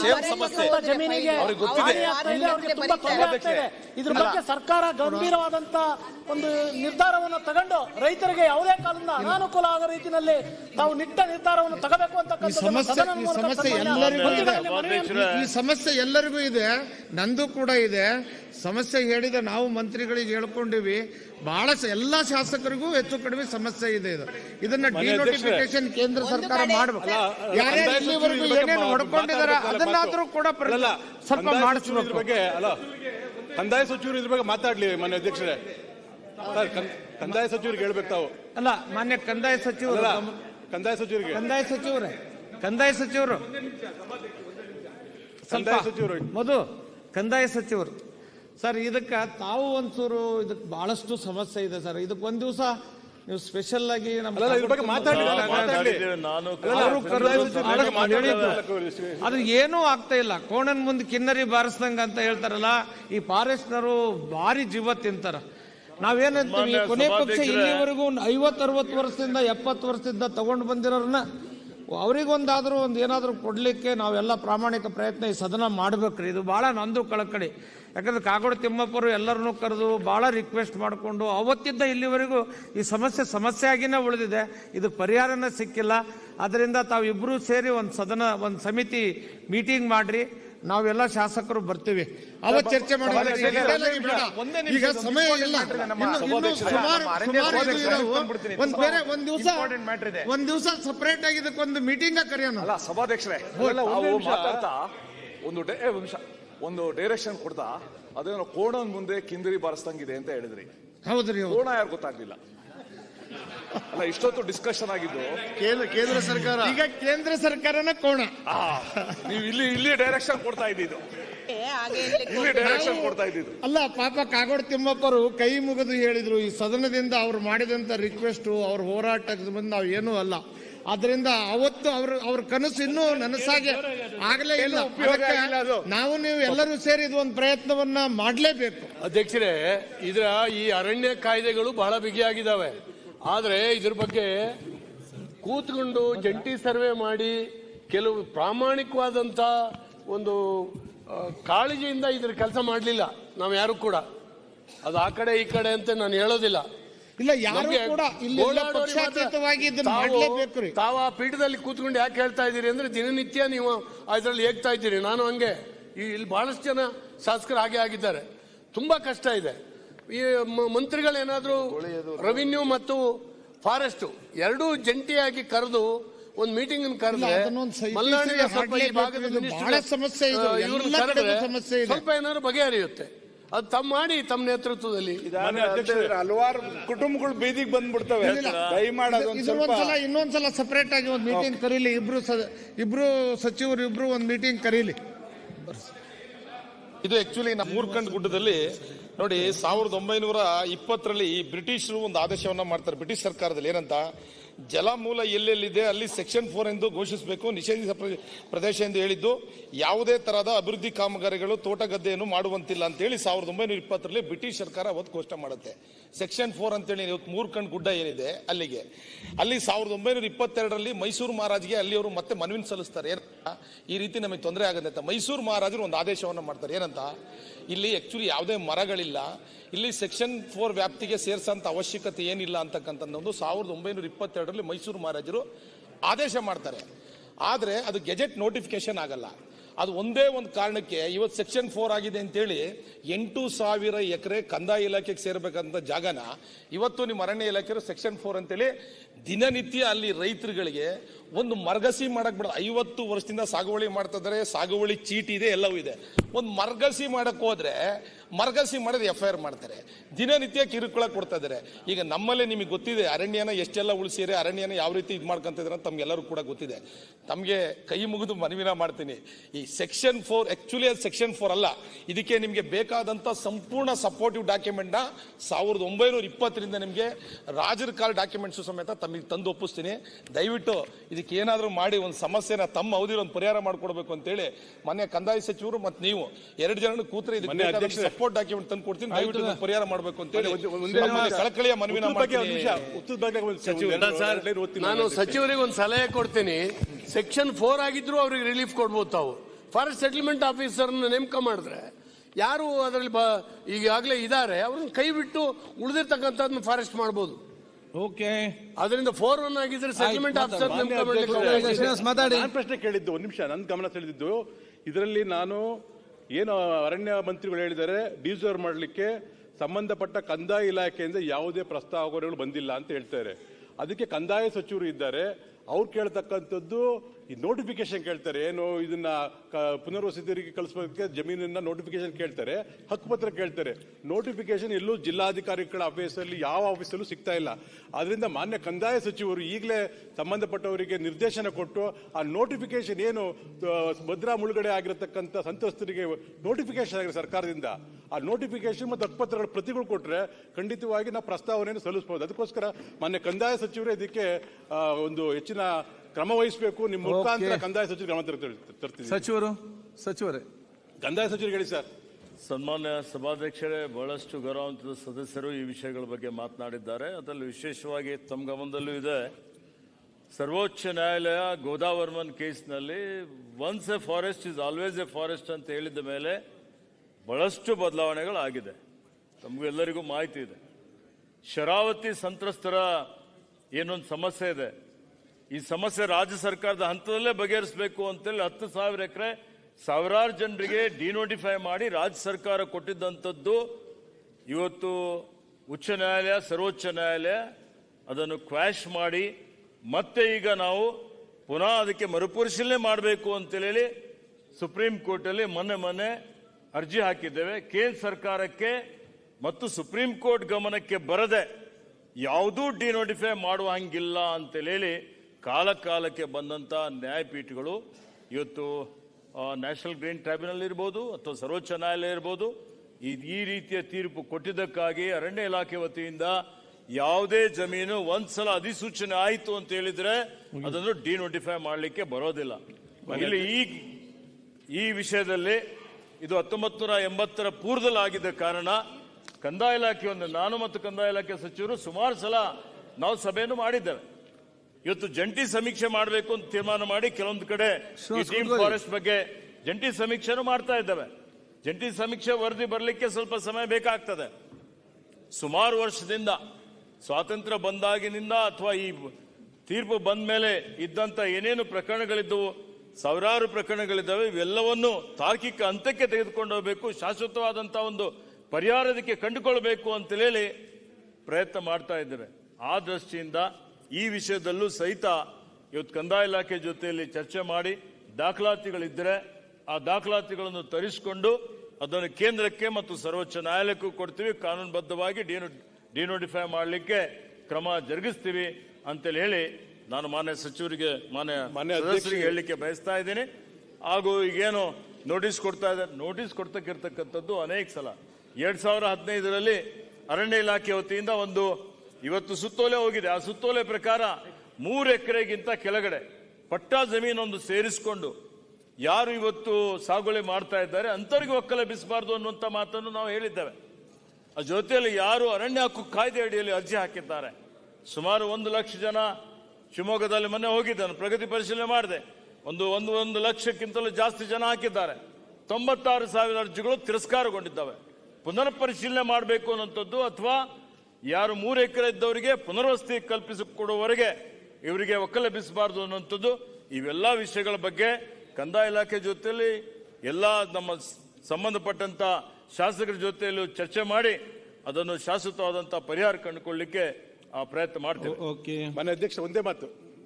Same ಸಮಸ್ಯೆ. ಜಮೀನಿಗೆ ಅವ್ರಿಗೆ ಗೊತ್ತಿದೆ. ಅವ್ರಿಗೆ ತುಂಬಾ ತೊಂದರೆ ಆಗ್ತಾ ಇದೆ. ಇದ್ರ ಬಗ್ಗೆ ಸರ್ಕಾರ ಗಂಭೀರವಾದಂತ ಒಂದು ನಿರ್ಧಾರವನ್ನು ತಗೊಂಡು ರೈತರಿಗೆ ಯಾವುದೇ ಕಾಲದಿಂದ ಅನಾನುಕೂಲ ಆಗೋ ರೀತಿಯಲ್ಲಿ ನಾವು ನಿಟ್ಟ ನಿರ್ಧಾರವನ್ನು ತಗಬೇಕು ಈ ಅಂತಕ್ಕಂಥದ್ದನ್ನ ಸಮಸ್ಯೆ ಈ ಮೂಲಕ ಸಮಸ್ಯೆ ಎಲ್ಲರಿಗೂ ಇದೆ. ಈ ಸಮಸ್ಯೆ ಎಲ್ಲರಿಗೂ ಇದೆ. ನಂದು ಕೂಡ ಇದೆ. ಸಮಸ್ಯೆ ಹೇಳಿದ ನಾವು ಮಂತ್ರಿಗಳಿಗೆ ಹೇಳ್ಕೊಂಡಿವಿ. ಬಹಳ ಎಲ್ಲ ಶಾಸಕರಿಗೂ ಹೆಚ್ಚು ಕಡಿಮೆ ಸಮಸ್ಯೆ ಇದೆ ಇದು. ಇದನ್ನ ಡಿನೋಟಿಫಿಕೇಶನ್ ಕೇಂದ್ರ ಸರ್ಕಾರ ಮಾಡಬೇಕು. ಯಾರ್ಯಾರು ಇಲ್ಲಿವರೆಗೂ ಏನೇನು ಹೊಡ್ಕೊಂಡಿದಾರ ಅದನ್ನಾದ್ರೂ ಕೂಡ ಸ್ವಲ್ಪ ಮಾಡಿಸಬೇಕು. ಬಗ್ಗೆ ಅಲ್ಲ ಕಂದಾಯ ಸಚಿವರು ಇದ್ರ ಬಗ್ಗೆ ಮಾತಾಡ್ಲಿ ಮಾನ್ಯ ಅಧ್ಯಕ್ಷರೇ. ಸರ್ ಕಂದಾಯ ಸಚಿವರಿಗೆ ಹೇಳ್ಬೇಕು ತಾವು. ಅಲ್ಲ ಮಾನ್ಯ ಕಂದಾಯ ಸಚಿವರು ಕಂದಾಯ ಸಚಿವರಿಗೆ. ಕಂದಾಯ ಸಚಿವರೇ ಕಂದಾಯ ಸಚಿವರು. ಕಂದಾಯ ಸಚಿವರು. ಮಧು ಕಂದಾಯ ಸಚಿವರು. ಸರ್ ಇದಕ್ಕೆ ತಾವು ಒಂಚೂರು ಇದಕ್ಕೆ ಬಹಳಷ್ಟು ಸಮಸ್ಯೆ ಇದೆ ಸರ್. ಇದಕ್ಕೆ ಒಂದ್ ದಿವಸ ನೀವು ಸ್ಪೆಷಲ್ ಆಗಿ. ಅದು ಏನೂ ಆಗ್ತಾ ಇಲ್ಲ. ಕೋಣನ್ ಮುಂದೆ ಕಿನ್ನರಿ ಬಾರಿಸ್ದಂಗ ಅಂತ ಹೇಳ್ತಾರಲ್ಲ ಈ ಫಾರೆಸ್ಟ್ನರು ಭಾರಿ ಜೀವ ತಿಂತಾರ. ನಾವೇನಂತೀವಿ ಕೊನೆ ಪಕ್ಷ ಇಲ್ಲಿವರೆಗೂ ಐವತ್ತು ಅರವತ್ತು ವರ್ಷದಿಂದ ಎಪ್ಪತ್ತು ವರ್ಷದಿಂದ ತಗೊಂಡು ಬಂದಿರೋರನ್ನ ಅವರಿಗೊಂದಾದ್ರೂ ಒಂದು ಏನಾದರೂ ಕೊಡಲಿಕ್ಕೆ ನಾವೆಲ್ಲ ಪ್ರಾಮಾಣಿಕ ಪ್ರಯತ್ನ ಈ ಸದನ ಮಾಡಬೇಕ್ರಿ. ಇದು ಭಾಳ ನಂದು ಕಳಕಳಿ. ಯಾಕಂದರೆ ಕಾಗೋಡು ತಿಮ್ಮಪ್ಪರು ಎಲ್ಲರನ್ನೂ ಕರೆದು ಭಾಳ ರಿಕ್ವೆಸ್ಟ್ ಮಾಡಿಕೊಂಡು ಅವತ್ತಿದ್ದ ಇಲ್ಲಿವರೆಗೂ ಈ ಸಮಸ್ಯೆ ಸಮಸ್ಯೆ ಆಗಿನೇ ಉಳಿದಿದೆ. ಇದು ಪರಿಹಾರನೇ ಸಿಕ್ಕಿಲ್ಲ. ಅದರಿಂದ ತಾವಿಬ್ಬರೂ ಸೇರಿ ಒಂದು ಸದನ, ಒಂದು ಸಮಿತಿ ಮೀಟಿಂಗ್ ಮಾಡ್ರಿ. ನಾವೆಲ್ಲ ಶಾಸಕರು ಬರ್ತೀವಿ. ಅವ ಚರ್ಚೆ ಮಾಡೋದು ಈಗ ಸಮಯ ಇಲ್ಲ. ಒಂದ್ ಬೇರೆ ಒಂದ್ ದಿವಸ ಒಂದ್ ದಿವಸ ಸಪರೇಟ್ ಆಗಿ ಇದಕ್ಕೊಂದು ಮೀಟಿಂಗ್ ಕರೆಯೋಣ. ಅಲ್ಲ ಸಭಾಧ್ಯಕ್ಷರೇ ಮಾತಾಡ್ತಾ ಒಂದು ಒಂದ್ ನಿಮಿಷ. ಒಂದು ಡೈರೆಕ್ಷನ್ ಕೊಡ್ತಾ ಅದೇನೋ ಕೋಣನ್ ಮುಂದೆ ಕಿಂದಿರಿ ಬಾರಿಸ್ದಂಗಿದೆ ಅಂತ ಹೇಳಿದ್ರಿ. ಹೌದ್ರಿ ಹೌದು. ಕೋಣ ಯಾರು ಗೊತ್ತಾಗ್ಲಿಲ್ಲ. ಅಲ್ಲ ಇಷ್ಟೊತ್ತು ಡಿಸ್ಕಷನ್ ಆಗಿದ್ದು. ಕೇಂದ್ರ ಕೇಂದ್ರ ಸರ್ಕಾರ. ಈಗ ಕೇಂದ್ರ ಸರ್ಕಾರನ ಕೋಣ. ಆ, ನೀವು ಇಲ್ಲಿ ಇಲ್ಲಿ ಡೈರೆಕ್ಷನ್ ಕೊಡ್ತಾ ಇದ್ದಿದ್ದು. ಇಲ್ಲಿ ಡೈರೆಕ್ಷನ್ ಕೊಡ್ತಾ ಇದ್ದಿದ್ದು. ಅಲ್ಲ ಪಾಪ ಕಾಗೋಡ್ ತಿಮ್ಮಪ್ಪರು ಕೈ ಮುಗಿದು ಹೇಳಿದ್ರು ಈ ಸದನದಿಂದ ಅವ್ರು ಮಾಡಿದಂತ ರಿಕ್ವೆಸ್ಟ್ ಅವ್ರ ಹೋರಾಟದ ಬಂದು ನಾವು ಏನೂ ಅಲ್ಲ. ಆದ್ರಿಂದ ಅವತ್ತು ಅವ್ರ ಅವ್ರ ಕನಸು ಇನ್ನೂ ನನಸಾಗೆ ಆಗಲೇ ಇಲ್ಲ. ಅದಕ್ಕೆ ನಾವು ನೀವು ಎಲ್ಲರೂ ಸೇರಿ ಇದು ಒಂದು ಪ್ರಯತ್ನವನ್ನ ಮಾಡಲೇಬೇಕು. ಅಧ್ಯಕ್ಷರೇ ಇದರ ಈ ಅರಣ್ಯ ಕಾಯ್ದೆಗಳು ಬಹಳ ಬಿಗಿಯಾಗಿದ್ದಾವೆ. ಆದರೆ ಇದ್ರ ಬಗ್ಗೆ ಕೂತ್ಕೊಂಡು ಜಂಟಿ ಸರ್ವೆ ಮಾಡಿ ಕೆಲವು ಪ್ರಾಮಾಣಿಕವಾದಂಥ ಒಂದು ಕಾಳಜಿಯಿಂದ ಇದ್ರ ಕೆಲಸ ಮಾಡಲಿಲ್ಲ. ನಾವು ಯಾರು ಕೂಡ. ಅದು ಆ ಕಡೆ ಈ ಕಡೆ ಅಂತ ನಾನು ಹೇಳೋದಿಲ್ಲ. ಇಲ್ಲ ಯಾರು ಕೂಡ ಇಲ್ಲಿ ತಾವು- ಆ ಪೀಠದಲ್ಲಿ ಕೂತ್ಕೊಂಡು ಯಾಕೆ ಹೇಳ್ತಾ ಇದ್ದೀರಿ ಅಂದ್ರೆ ದಿನನಿತ್ಯ ನೀವು ಅದರಲ್ಲಿ ಏಗ್ತಾ ಇದ್ದೀರಿ. ನಾನು ಹಂಗೆ. ಇಲ್ಲಿ ಬಹಳಷ್ಟು ಜನ ಶಾಸಕರು ಹಾಗೆ ಆಗಿದ್ದಾರೆ. ತುಂಬಾ ಕಷ್ಟ ಇದೆ. ಈ ಮಂತ್ರಿಗಳೇನಾದರೂ ರೆವಿನ್ಯೂ ಮತ್ತು ಫಾರೆಸ್ಟ್ ಎರಡೂ ಜಂಟಿಯಾಗಿ ಕರೆದು ಒಂದು ಮೀಟಿಂಗ್ ಕರೆದ್ರೆ ಮಲ್ನಾಡಿನ ಸ್ವಲ್ಪ ಈ. ಭಾಗದ ಸಮಸ್ಯೆ ಇದು. ಆ, ಎಲ್ಲ ಕಡೆಗೂ ಸಮಸ್ಯೆ ಇದೆ. ಸ್ವಲ್ಪ ಏನಾದ್ರು ಬಗೆಹರಿಯುತ್ತೆ. ಅದು ತಮ್ಮ ಮಾಡಿ ತಮ್ಮ ನೇತೃತ್ವದಲ್ಲಿ. ಹಲವಾರು ಕುಟುಂಬಗಳು ಬೀದಿಗೆ ಬಂದ್ಬಿಡ್ತವೆ. ದಯಮಾಡಿ ಅದೊಂದ್ ಇದು ಸ್ವಲ್ಪ ಒಂದ್ಸಲ ಇನ್ನೊಂದ್ಸಲ ಸಪರೇಟ್ ಆಗಿ ಒಂದು ಮೀಟಿಂಗ್ ಕರೀಲಿ. ಇಬ್ರು ಇಬ್ರು ಸಚಿವರು ಇಬ್ರು ಒಂದು ಮೀಟಿಂಗ್ ಕರೀಲಿ. ಇದು ಆಕ್ಚುಲಿ ನಮ್ಮ ಮೂರ್ಖಂಡ್ ಗುಡ್ಡದಲ್ಲಿ ನೋಡಿ ಸಾವಿರದ ಒಂಬೈನೂರ ಇಪ್ಪತ್ತರಲ್ಲಿ ಬ್ರಿಟಿಷರು ಒಂದು ಆದೇಶವನ್ನ ಮಾಡ್ತಾರೆ. ಬ್ರಿಟಿಷ್ ಸರ್ಕಾರದಲ್ಲಿ ಏನಂತ? ಜಲಮೂಲ ಎಲ್ಲೆಲ್ಲಿದೆ ಅಲ್ಲಿ ಸೆಕ್ಷನ್ ಫೋರ್ ಎಂದು ಘೋಷಿಸಬೇಕು, ನಿಷೇಧಿತ ಪ್ರ- ಪ್ರದೇಶ ಎಂದು ಹೇಳಿದ್ದು, ಯಾವುದೇ ತರಹದ ಅಭಿವೃದ್ಧಿ ಕಾಮಗಾರಿಗಳು ತೋಟ ಗದ್ದೆಯನ್ನು ಮಾಡುವಂತಿಲ್ಲ ಅಂತೇಳಿ ಸಾವಿರದ ಒಂಬೈನೂರ ಇಪ್ಪತ್ತರಲ್ಲಿ ಬ್ರಿಟಿಷ್ ಸರ್ಕಾರ ಅವತ್ತು ಘೋಷಣೆ ಮಾಡುತ್ತೆ. ಸೆಕ್ಷನ್ ಫೋರ್ ಅಂತೇಳಿ ಇವತ್ತು ಮೂರ್ಖಂಡ್ ಗುಡ್ಡ ಏನಿದೆ ಅಲ್ಲಿಗೆ. ಅಲ್ಲಿ ಸಾವಿರದ ಒಂಬೈನೂರ ಇಪ್ಪತ್ತೆರಡರಲ್ಲಿ ಮೈಸೂರು ಮಹಾರಾಜ್ಗೆ ಅಲ್ಲಿ ಅವರು ಮತ್ತೆ ಮನವಿನ ಸಲ್ಲಿಸ್ತಾರೆ. ಈ ರೀತಿ ನಮಗೆ ತೊಂದರೆ ಆಗುತ್ತೆ ಅಂತ. ಮೈಸೂರು ಮಹಾರಾಜರು ಒಂದು ಆದೇಶವನ್ನು ಮಾಡ್ತಾರೆ. ಏನಂತ? ಇಲ್ಲಿ ಆ್ಯಕ್ಚುಲಿ ಯಾವುದೇ ಮರಗಳಿಲ್ಲ. ಇಲ್ಲಿ ಸೆಕ್ಷನ್ ಫೋರ್ ವ್ಯಾಪ್ತಿಗೆ ಸೇರಿಸೋಂಥ ಅವಶ್ಯಕತೆ ಏನಿಲ್ಲ ಅಂತಕ್ಕಂಥ ಒಂದು ಸಾವಿರದ ಒಂಬೈನೂರ ಇಪ್ಪತ್ತೆರಡರಲ್ಲಿ ಮೈಸೂರು ಮಹಾರಾಜರು ಆದೇಶ ಮಾಡ್ತಾರೆ. ಆದರೆ ಅದು ಗೆಜೆಟ್ ನೋಟಿಫಿಕೇಶನ್ ಆಗಲ್ಲ. ಅದು ಒಂದೇ ಒಂದು ಕಾರಣಕ್ಕೆ ಇವತ್ತು ಸೆಕ್ಷನ್ ಫೋರ್ ಆಗಿದೆ ಅಂತೇಳಿ ಎಂಟು ಸಾವಿರ ಎಕರೆ ಕಂದಾಯ ಇಲಾಖೆಗೆ ಸೇರ್ಬೇಕಂತ ಜಾಗನ ಇವತ್ತು ನಿಮ್ಮ ಅರಣ್ಯ ಇಲಾಖೆಯವರು ಸೆಕ್ಷನ್ ಫೋರ್ ಅಂತೇಳಿ ದಿನನಿತ್ಯ ಅಲ್ಲಿ ರೈತರುಗಳಿಗೆ ಒಂದು ಮರ್ಗಸಿ ಮಾಡಕ್ ಬಿಡ ಐವತ್ತು ವರ್ಷದಿಂದ ಸಾಗುವಳಿ ಮಾಡ್ತಾ ಇದ್ದಾರೆ, ಸಾಗುವಳಿ ಚೀಟಿ ಇದೆ, ಎಲ್ಲವೂ ಇದೆ. ಒಂದು ಮರ್ಗಸಿ ಮಾಡಕ್ ಹೋದ್ರೆ, ಮರ್ಗಸಿ ಮಾಡಿದ್ರೆ ಎಫ್ ಐ ಆರ್ ಮಾಡ್ತಾರೆ. ದಿನನಿತ್ಯ ಕಿರುಕುಳ ಕೊಡ್ತಾ ಇದ್ದಾರೆ. ಈಗ ನಮ್ಮಲ್ಲೇ ನಿಮಗೆ ಗೊತ್ತಿದೆ, ಅರಣ್ಯನ ಎಷ್ಟೆಲ್ಲ ಉಳಿಸಿದ್ರೆ ಅರಣ್ಯನ ಯಾವ ರೀತಿ ಇದು ಮಾಡ್ಕೊಂತಿದ್ರೆ ಅಂತ ತಮ್ಗೆಲ್ಲರೂ ಕೂಡ ಗೊತ್ತಿದೆ. ತಮಗೆ ಕೈ ಮುಗಿದು ಮನವಿನ ಮಾಡ್ತೀನಿ. ಈ ಸೆಕ್ಷನ್ ಫೋರ್ ಆ್ಯಕ್ಚುಲಿ ಅದು ಸೆಕ್ಷನ್ ಫೋರ್ ಅಲ್ಲ. ಇದಕ್ಕೆ ನಿಮಗೆ ಬೇಕಾದಂತ ಸಂಪೂರ್ಣ ಸಪೋರ್ಟಿವ್ ಡಾಕ್ಯುಮೆಂಟ್ನ ಸಾವಿರದ ಒಂಬೈನೂರ ಇಪ್ಪತ್ತರಿಂದ ನಿಮಗೆ ರಾಜರ ಕಾಲ್ ಡಾಕ್ಯುಮೆಂಟ್ಸ್ ಸಮೇತ ತಮಗೆ ತಂದು ಒಪ್ಪಿಸ್ತೀನಿ. ದಯವಿಟ್ಟು ಇದಕ್ಕೆ ಏನಾದರೂ ಮಾಡಿ ಒಂದು ಸಮಸ್ಯೆನ ತಮ್ಮ ಅವಧಿಯಲ್ಲಿ ಒಂದು ಪರಿಹಾರ ಮಾಡಿಕೊಡ್ಬೇಕು ಅಂತೇಳಿ ಮೊನ್ನೆ ಕಂದಾಯ ಸಚಿವರು ಮತ್ತು ನೀವು ಎರಡು ಜನ ಕೂತ್ರೆ ಇದಕ್ಕೆ ಅಧ್ಯಕ್ಷರೇ. ಸಪೋರ್ಟ್ ಡಾಕ್ಯುಮೆಂಟ್ ತಂದು ಕೊಡ್ತೀನಿ. ದಯವಿಟ್ಟು ಇದನ್ನ ಪರಿಹಾರ ಮಾಡಬೇಕು ಅಂತೇಳಿ. ಕಳಕಳಿಯ ಮನವಿನ ನಾನು ಸಚಿವರಿಗೆ ಒಂದು ಸಲಹೆ ಕೊಡ್ತೀನಿ. ಸೆಕ್ಷನ್ ಫೋರ್ ಆಗಿದ್ರು ಅವ್ರಿಗೆ ರಿಲೀಫ್ ಕೊಡ್ಬೋದು ತಾವು. ಫಾರೆಸ್ಟ್ ಸೆಟಲ್ಮೆಂಟ್ ಆಫೀಸರ್ನ ನೇಮಕ ಮಾಡಿದ್ರೆ ಯಾರು ಅದರಲ್ಲಿ ಬ ಈಗಾಗಲೇ ಇದ್ದಾರೆ ಅವ್ರನ್ನ ಕೈ ಬಿಟ್ಟು ಉಳಿದಿರ್ತಕ್ಕಂಥದ್ದನ್ನ ಫಾರೆಸ್ಟ್ ಮಾಡ್ಬೋದು. ಓಕೆ ಅದರಿಂದ ಫೋರ್ ಒನ್ ಆಗಿದ್ರೆ ಸೆಟಲ್ಮೆಂಟ್ ಆಫೀಸರ್ ನೇಮಕ ಮಾಡ್ಲಿಕ್ಕೆ ಶ್ರೀನಿವಾಸ್ ಮಾತಾಡಿ. ನಾನು ಪ್ರಶ್ನೆ ಕೇಳಿದ್ದು ಒಂದು ನಿಮಿಷ ನನ್ನ ಗಮನ ಸೆಳೆದಿದ್ದು. ಇದರಲ್ಲಿ ನಾನು ಏನು ಅರಣ್ಯ ಮಂತ್ರಿಗಳು ಹೇಳಿದ್ದಾರೆ ಡಿಸರ್ವ್ ಮಾಡಲಿಕ್ಕೆ ಸಂಬಂಧಪಟ್ಟ ಕಂದಾಯ ಇಲಾಖೆಯಿಂದ ಯಾವುದೇ ಪ್ರಸ್ತಾವನೆಗಳು ಬಂದಿಲ್ಲ ಅಂತ ಹೇಳ್ತಾರೆ ಅದಕ್ಕೆ ಕಂದಾಯ ಸಚಿವರು ಇದ್ದಾರೆ. ಅವ್ರು ಕೇಳ್ತಕ್ಕಂಥದ್ದು ಈ ನೋಟಿಫಿಕೇಶನ್ ಕೇಳ್ತಾರೆ. ಏನು ಇದನ್ನ ಪುನರ್ವಸತಿಗೆ ಕಳಿಸೋದಕ್ಕೆ ಜಮೀನನ್ನ ನೋಟಿಫಿಕೇಶನ್ ಕೇಳ್ತಾರೆ. ಹಕ್ಕುಪತ್ರ ಕೇಳ್ತಾರೆ. ನೋಟಿಫಿಕೇಶನ್ ಎಲ್ಲೂ ಜಿಲ್ಲಾಧಿಕಾರಿಗಳ ಆಫೀಸಲ್ಲಿ ಯಾವ ಆಫೀಸಲ್ಲೂ ಸಿಗ್ತಾ ಇಲ್ಲ. ಅದರಿಂದ ಮಾನ್ಯ ಕಂದಾಯ ಸಚಿವರು ಈಗಲೇ ಸಂಬಂಧಪಟ್ಟವರಿಗೆ ನಿರ್ದೇಶನ ಕೊಟ್ಟು ಆ ನೋಟಿಫಿಕೇಶನ್ ಏನು ಭದ್ರಾ ಮುಳುಗಡೆ ಆಗಿರತಕ್ಕಂಥ ಸಂತ್ರಸ್ತರಿಗೆ ನೋಟಿಫಿಕೇಶನ್ ಆಗಿದೆ ಸರ್ಕಾರದಿಂದ. ಆ ನೋಟಿಫಿಕೇಶನ್ ಮತ್ತು ಹಕ್ಕುಪತ್ರಗಳ ಪ್ರತಿಗಳು ಕೊಟ್ಟರೆ ಖಂಡಿತವಾಗಿ ನಾವು ಪ್ರಸ್ತಾವನೆಯನ್ನು ಸಲ್ಲಿಸಬಹುದು ಅದಕ್ಕೋಸ್ಕರ ಮಾನ್ಯ ಕಂದಾಯ ಸಚಿವರೇ ಇದಕ್ಕೆ ಒಂದು ಹೆಚ್ಚಿನ ಕ್ರಮ ವಹಿಸಬೇಕು. ನಿಮ್ಮ ಮುಖಾಂತರ ಕಂದಾಯ ಸಚಿವರು ಗಮನ ತರ್ತೀವಿ. ತರ್ತೀನಿ ಸಚಿವರು ಸಚಿವರೇ. ಕಂದಾಯ ಸಚಿವರು ಹೇಳಿ ಸರ್. ಸನ್ಮಾನ್ಯ ಸಭಾಧ್ಯಕ್ಷರೇ ಬಹಳಷ್ಟು ಗೌರವಾನ್ವಿತ ಸದಸ್ಯರು ಈ ವಿಷಯಗಳ ಬಗ್ಗೆ ಮಾತನಾಡಿದ್ದಾರೆ. ಅದರಲ್ಲಿ ವಿಶೇಷವಾಗಿ ತಮ್ಮ ಗಮನದಲ್ಲೂ ಇದೆ ಸರ್ವೋಚ್ಚ ನ್ಯಾಯಾಲಯ ಗೋದಾವರ್ಮನ್ ಕೇಸ್ನಲ್ಲಿ once a forest is always a forest ಅಂತ ಹೇಳಿದ ಮೇಲೆ ಬಹಳಷ್ಟು ಬದಲಾವಣೆಗಳಾಗಿದೆ. ತಮಗೆಲ್ಲರಿಗೂ ಮಾಹಿತಿ ಇದೆ. ಶರಾವತಿ ಸಂತ್ರಸ್ತರ ಏನೊಂದು ಸಮಸ್ಯೆ ಇದೆ. ಈ ಸಮಸ್ಯೆ ರಾಜ್ಯ ಸರ್ಕಾರದ ಹಂತದಲ್ಲೇ ಬಗೆಹರಿಸಬೇಕು ಅಂತೇಳಿ ಹತ್ತು ಸಾವಿರ ಎಕರೆ ಸಾವಿರಾರು ಜನರಿಗೆ ಡಿನೋಟಿಫೈ ಮಾಡಿ ರಾಜ್ಯ ಸರ್ಕಾರ ಕೊಟ್ಟಿದ್ದಂಥದ್ದು ಇವತ್ತು ಉಚ್ಚ ನ್ಯಾಯಾಲಯ, ಸರ್ವೋಚ್ಚ ನ್ಯಾಯಾಲಯ ಅದನ್ನು ಕ್ವಾಶ್ ಮಾಡಿ ಮತ್ತೆ ಈಗ ನಾವು ಪುನಃ ಅದಕ್ಕೆ ಮರುಪರಿಶೀಲನೆ ಮಾಡಬೇಕು ಅಂತೇಳಿ ಸುಪ್ರೀಂ ಕೋರ್ಟಲ್ಲಿ ಮೊನ್ನೆ ಮೊನ್ನೆ ಅರ್ಜಿ ಹಾಕಿದ್ದೇವೆ. ಕೇಂದ್ರ ಸರ್ಕಾರಕ್ಕೆ ಮತ್ತು ಸುಪ್ರೀಂ ಕೋರ್ಟ್ ಗಮನಕ್ಕೆ ಬರದೆ ಯಾವುದೂ ಡಿನೋಟಿಫೈ ಮಾಡುವ ಹಂಗಿಲ್ಲ ಅಂತೇಳಿ ಕಾಲ ಬಂದಂಥ ನ್ಯಾಯಪೀಠಗಳು ಇವತ್ತು ನ್ಯಾಷನಲ್ ಗ್ರೀನ್ ಟ್ರೈಬ್ಯುನಲ್ ಇರ್ಬೋದು ಅಥವಾ ಸರ್ವೋಚ್ಚ ನ್ಯಾಯಾಲಯ ಇರ್ಬೋದು, ಈ ರೀತಿಯ ತೀರ್ಪು ಕೊಟ್ಟಿದ್ದಕ್ಕಾಗಿ ಅರಣ್ಯ ಇಲಾಖೆ ವತಿಯಿಂದ ಯಾವುದೇ ಜಮೀನು ಒಂದ್ಸಲ ಅಧಿಸೂಚನೆ ಆಯಿತು ಅಂತ ಹೇಳಿದ್ರೆ ಅದನ್ನು ಡಿನೋಟಿಫೈ ಮಾಡಲಿಕ್ಕೆ ಬರೋದಿಲ್ಲ. ಇಲ್ಲಿ ಈ ಈ ವಿಷಯದಲ್ಲಿ ಇದು ಹತ್ತೊಂಬತ್ತು ನೂರ ಎಂಬತ್ತರ ಪೂರ್ವದಲ್ಲಿ ಕಾರಣ ಕಂದಾಯ ಇಲಾಖೆಯೊಂದು ನಾನು ಮತ್ತು ಕಂದಾಯ ಇಲಾಖೆ ಸಚಿವರು ಸುಮಾರು ಸಲ ನಾವು ಸಭೆಯನ್ನು ಮಾಡಿದ್ದೇವೆ. ಇವತ್ತು ಜಂಟಿ ಸಮೀಕ್ಷೆ ಮಾಡಬೇಕು ಅಂತ ತೀರ್ಮಾನ ಮಾಡಿ ಕೆಲವೊಂದು ಕಡೆ ಫಾರೆಸ್ಟ್ ಬಗ್ಗೆ ಜಂಟಿ ಸಮೀಕ್ಷೆನೂ ಮಾಡ್ತಾ ಇದ್ದಾವೆ. ಜಂಟಿ ಸಮೀಕ್ಷೆ ವರದಿ ಬರಲಿಕ್ಕೆ ಸ್ವಲ್ಪ ಸಮಯ ಬೇಕಾಗ್ತದೆ. ಸುಮಾರು ವರ್ಷದಿಂದ ಸ್ವಾತಂತ್ರ್ಯ ಬಂದಾಗಿನಿಂದ ಅಥವಾ ಈ ತೀರ್ಪು ಬಂದ ಮೇಲೆ ಇದ್ದಂತ ಏನೇನು ಪ್ರಕರಣಗಳಿದ್ದವು ಸಾವಿರಾರು ಪ್ರಕರಣಗಳಿದ್ದಾವೆ ಇವೆಲ್ಲವನ್ನು ತಾರ್ಕಿಕ ಹಂತಕ್ಕೆ ತೆಗೆದುಕೊಂಡು ಹೋಗಬೇಕು ಶಾಶ್ವತವಾದಂತ ಒಂದು ಪರಿಹಾರದಕ್ಕೆ ಕಂಡುಕೊಳ್ಬೇಕು ಅಂತ ಹೇಳಿ ಪ್ರಯತ್ನ ಮಾಡ್ತಾ ಇದ್ದೇವೆ. ಆ ದೃಷ್ಟಿಯಿಂದ ಈ ವಿಷಯದಲ್ಲೂ ಸಹಿತ ಇವತ್ತು ಕಂದಾಯ ಇಲಾಖೆ ಜೊತೆಯಲ್ಲಿ ಚರ್ಚೆ ಮಾಡಿ ದಾಖಲಾತಿಗಳಿದ್ದರೆ ಆ ದಾಖಲಾತಿಗಳನ್ನು ತರಿಸಿಕೊಂಡು ಅದನ್ನು ಕೇಂದ್ರಕ್ಕೆ ಮತ್ತು ಸರ್ವೋಚ್ಚ ನ್ಯಾಯಾಲಯಕ್ಕೂ ಕೊಡ್ತೀವಿ. ಕಾನೂನುಬದ್ಧವಾಗಿ ಡಿನೋ ಡಿನೋಟಿಫೈ ಮಾಡಲಿಕ್ಕೆ ಕ್ರಮ ಜರುಗಿಸ್ತೀವಿ ಅಂತೇಳಿ ಹೇಳಿ ನಾನು ಮಾನ್ಯ ಸಚಿವರಿಗೆ ಮಾನ್ಯ ಮಾನ್ಯ ಸದಸ್ಯರಿಗೆ ಹೇಳಲಿಕ್ಕೆ ಬಯಸ್ತಾ ಇದ್ದೀನಿ. ಹಾಗೂ ಈಗೇನು ನೋಟಿಸ್ ಕೊಡ್ತಾ ಇದ್ದಾರೆ ನೋಟಿಸ್ ಕೊಡ್ತಕ್ಕಿರ್ತಕ್ಕಂಥದ್ದು ಅನೇಕ ಸಲ. ಎರಡು ಸಾವಿರ ಹದಿನೈದರಲ್ಲಿ ಅರಣ್ಯ ಇಲಾಖೆ ವತಿಯಿಂದ ಒಂದು ಇವತ್ತು ಸುತ್ತೋಲೆ ಹೋಗಿದೆ. ಆ ಸುತ್ತೋಲೆ ಪ್ರಕಾರ ಮೂರು ಎಕರೆಗಿಂತ ಕೆಳಗಡೆ ಪಟ್ಟಾ ಜಮೀನೊಂದು ಸೇರಿಸಿಕೊಂಡು ಯಾರು ಇವತ್ತು ಸಾಗುವಳಿ ಮಾಡ್ತಾ ಇದ್ದಾರೆ ಅಂಥವ್ರಿಗೆ ಒಕ್ಕಲೆಬ್ಬಿಸಬಾರ್ದು ಅನ್ನುವಂಥ ಮಾತನ್ನು ನಾವು ಹೇಳಿದ್ದೇವೆ. ಆ ಜೊತೆಯಲ್ಲಿ ಯಾರು ಅರಣ್ಯ ಹಕ್ಕು ಕಾಯ್ದೆ ಅಡಿಯಲ್ಲಿ ಅರ್ಜಿ ಹಾಕಿದ್ದಾರೆ. ಸುಮಾರು ಒಂದು ಲಕ್ಷ ಜನ ಶಿವಮೊಗ್ಗದಲ್ಲಿ ಮೊನ್ನೆ ಹೋಗಿದ್ದಾನೆ ಪ್ರಗತಿ ಪರಿಶೀಲನೆ ಮಾಡಿದೆ. ಒಂದು ಒಂದು ಒಂದು ಲಕ್ಷಕ್ಕಿಂತಲೂ ಜಾಸ್ತಿ ಜನ ಹಾಕಿದ್ದಾರೆ. ತೊಂಬತ್ತಾರು ಸಾವಿರ ಅರ್ಜಿಗಳು ತಿರಸ್ಕಾರಗೊಂಡಿದ್ದಾವೆ. ಪುನರ್ ಪರಿಶೀಲನೆ ಮಾಡಬೇಕು ಅನ್ನೋಂಥದ್ದು ಅಥವಾ ಯಾರು ಮೂರು ಎಕರೆ ಇದ್ದವರಿಗೆ ಪುನರ್ವಸತಿ ಕಲ್ಪಿಸಿಕೊಡುವವರೆಗೆ ಇವರಿಗೆ ಒಕ್ಕಲೆಬ್ಬಿಸಬಾರದು ಅನ್ನುವಂಥದ್ದು ಇವೆಲ್ಲ ವಿಷಯಗಳ ಬಗ್ಗೆ ಕಂದಾಯ ಇಲಾಖೆ ಜೊತೆಯಲ್ಲಿ ಎಲ್ಲ ನಮ್ಮ ಸಂಬಂಧಪಟ್ಟಂಥ ಸಂಬಂಧಪಟ್ಟಂತ ಶಾಸಕರ ಜೊತೆಯಲ್ಲೂ ಚರ್ಚೆ ಮಾಡಿ ಅದನ್ನು ಶಾಶ್ವತವಾದಂಥ ಪರಿಹಾರ ಕಂಡುಕೊಳ್ಳಿಕ್ಕೆ ಆ ಪ್ರಯತ್ನ ಮಾಡ್ತೇವೆ. ಓಕೆ. ಮನೆ ಅಧ್ಯಕ್ಷ ಒಂದೇ ಮಾತು.